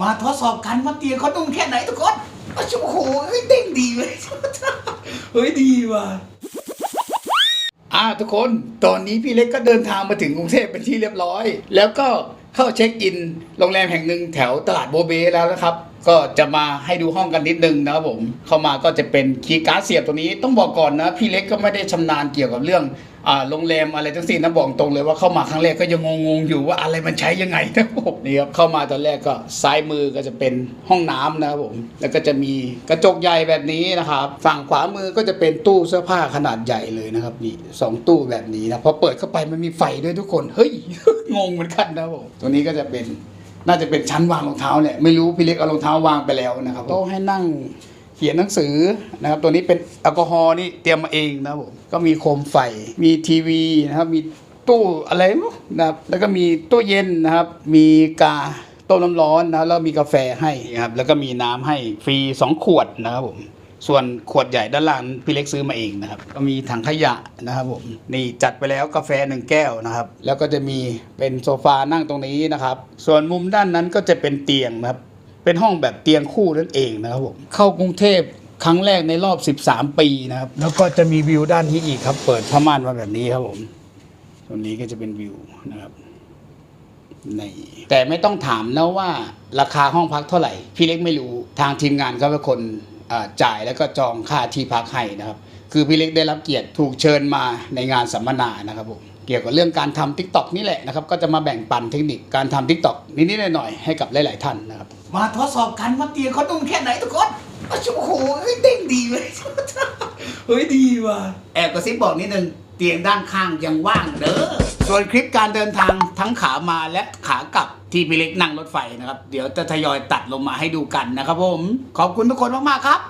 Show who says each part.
Speaker 1: มาทดสอบกันว่าเตียงเขานุ่มแค่ไหนทุกคนโอ้โหเฮ้ยเด้งดีเลยเฮ้ยดีว่ะอ่าทุกคนตอนนี้พี่เล็กก็เดินทางมาถึงกรุงเทพเป็นที่เรียบร้อย แล้วก็เข้าเช็คอินโรงแรมแห่งหนึ่งแถวตลาดโบเบแล้วนะครับ ก็จะมาให้ดูห้องกันนิดนึงนะครับผม เข้ามาก็จะเป็นคีย์การ์ดเสียบตัวนี้ต้องบอกก่อนนะ พี่เล็กก็ไม่ได้ชำนาญเกี่ยวกับเรื่องอ่าโรงแรมอะไรทั้งสิ้นนะบอกตรงเลยว่าเข้ามาครั้งแรกก็ยังงงๆอยู่ว่าอะไรมันใช้ยังไงนะครับผมนี่ครับเข้ามาตอนแรกก็ซ้ายมือก็จะเป็นห้องน้ำนะครับผมแล้วก็จะมีกระจกใหญ่แบบนี้นะครับ ฝั่งขวามือก็จะเป็นตู้เสื้อผ้าขนาดใหญ่เลยนะครับนี่สองตู้แบบนี้นะพอเปิดเข้าไปมันมีไฟด้วยทุกคนเฮ้ยงงเหมือนกันนะครับผมตัวนี้ก็จะเป็น น่าจะเป็นชั้นวางรองเท้าเนี่ยไม่รู้พี่เล็กเอารองเท้าวางไปแล้วนะครับโต๊ะให้นั่งเขียนหนังสือนะครับ ตัวนี้เป็นแอลกอฮอล์นี่เตรียมมาเองนะครับผมก็มีโคมไฟมีทีวีนะครับ มีตู้อะไรนะครับแล้วก็มีตู้เย็นนะครับ มีกาต้มน้ำร้อนนะแล้วมีกาแฟให้ครับแล้วก็มีน้ำให้ฟรีสองขวดนะครับผม ส่วนขวดใหญ่ด้านล่างพี่เล็กซื้อมาเองนะครับ ก็มีถังขยะนะครับผมนี่จัดไปแล้วกาแฟหนึ่งแก้วนะครับ แล้วก็จะมีเป็นโซฟานั่งตรงนี้นะครับ ส่วนมุมด้านนั้นก็จะเป็นเตียงนะครับ เป็นห้องแบบเตียงคู่นั่นเองนะครับผมเข้ากรุงเทพครั้งแรกในรอบ 13 ปีนะครับ แล้วก็จะมีวิวด้านนี้อีกครับ เปิดผ้าม่านมาแบบนี้ครับผมตรงนี้ก็จะเป็นวิวนะครับนี่แต่ไม่ต้องถามนะว่าราคาห้องพักเท่าไหร่ พี่เล็กไม่รู้ทางทีมงานเขาเป็นคนอ่า จ่ายแล้วก็จองค่าที่พักให้นะครับ คือพี่เล็กได้รับเกียรติถูกเชิญมาในงานสัมมนานะครับผมเกี่ยวกับเรื่องการทำทิกตอกนี่แหละนะครับ ก็จะมาแบ่งปันเทคนิคการทำทิกตอกนิดๆหน่อยๆให้กับหลาย ๆ ท่านนะครับ มาทดสอบกันว่าเตียงเขานุ่มแค่ไหนทุกคนโอ้โหเฮ้ยเด้งดีเลยเฮ้ยดีว่ะแอบกระซิบบอกนิดนึงเตียงด้านข้างยังว่างเด้อ ส่วนคลิปการเดินทางทั้งขามาและขากลับที่พี่เล็กนั่งรถไฟนะครับ เดี๋ยวจะทยอยตัดลงมาให้ดูกันนะครับผม ขอบคุณทุกคนมาก ๆ ครับ